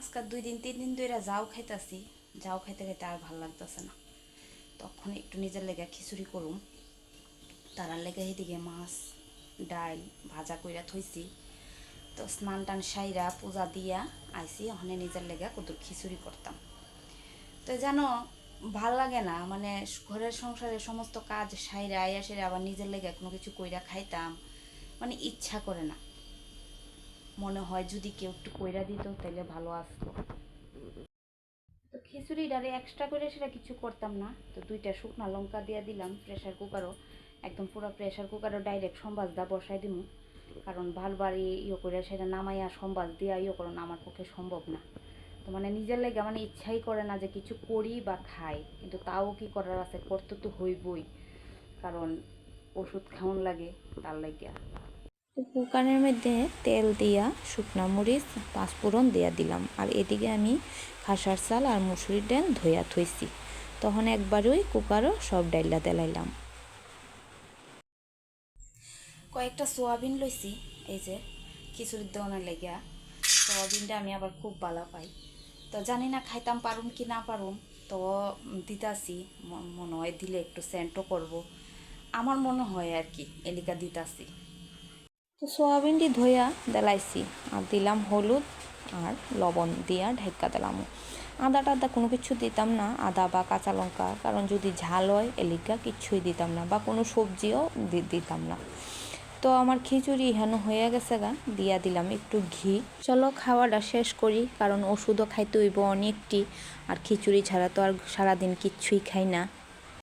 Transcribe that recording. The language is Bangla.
আজকাল দুই দিন, তিন দিন ধরে যাও খাইতাছি। যাও খাইতে খাইতে আর ভালো লাগতেছে না। তখন একটু নিজের লেগে খিচুড়ি করুম। তারার লেগে এদিকে মাছ, ডাল ভাজা কইরা থইছি। তো স্নান টান সাইরা পূজা দিয়া আইসি ওখানে নিজের লেগে কত খিচুড়ি করতাম। তো জানো, ভালো লাগে না মানে ঘরের সংসারের সমস্ত কাজ সাইরা আইয়া সেরা আবার নিজের লেগে কোনো কিছু কইরা খাইতাম। মানে ইচ্ছা করে না। মনে হয় যদি কেউ একটু কইরা দিত তাহলে ভালো আসতো। তো খিচুড়ি ডালে এক্সট্রা করে সেটা কিছু করতাম না। তো দুইটা শুকনো লঙ্কা দিয়ে দিলাম প্রেশার কুকারও একদম পুরো প্রেশার কুকারও ডাইরেক্ট সম্বাস দা বসাই দিমু। কারণ বারবার ইয়ে করে সেটা নামাইয়া সম্বাস দিয়া ইয়ে করো না, আমার পক্ষে সম্ভব না। তো মানে নিজের লেগে মানে ইচ্ছাই করে না যে কিছু করি বা খাই। কিন্তু তাও কি করার আছে? করতে তো হইবই। কারণ ওষুধ খাওয়ান লাগে তার লাগিয়া কুকারের মধ্যে তেল দিয়া, শুকনা মরিচ, পাঁচফোড়ন দিয়া দিলাম। আর এদিকে আমি খাসার চাল আর মুসুরির ডাল ধুইয়া থইছি। তখন একবারই কুকারও সব ডাইলা তেলাইলাম কয়েকটা সোয়াবিন লইছি, এই যে খিচুড়ির দোকানের লেগিয়া। সোয়াবিনটা আমি আবার খুব ভালো পাই। তো জানি না খাইতাম পারুম কি না পারুম, তো দিতাছি মনে হয় দিলে একটু সেন্টও করব। আমার মনে হয় আর কি, এলিকা দিতাছি। তো সোয়াবিনটি ধুইয়া দেলাইছি। আর দিলাম হলুদ আর লবণ দিয়া ঢেকা দিলাম। আদা টাদা কোনো কিছু দিতাম না, আদা বা কাঁচা লঙ্কা, কারণ যদি ঝাল হয়, এলিকা কিচ্ছুই দিতাম না বা কোনো সবজিও দিতাম না। তো আমার খিচুড়ি হেন হয়ে গেছে গা, দিয়া দিলাম একটু ঘি। চলো খাওয়াটা শেষ করি, কারণ ওষুধও খাইতে হইব অনেকটি, আর খিচুড়ি ছাড়া তো আর সারাদিন কিচ্ছুই খাই না।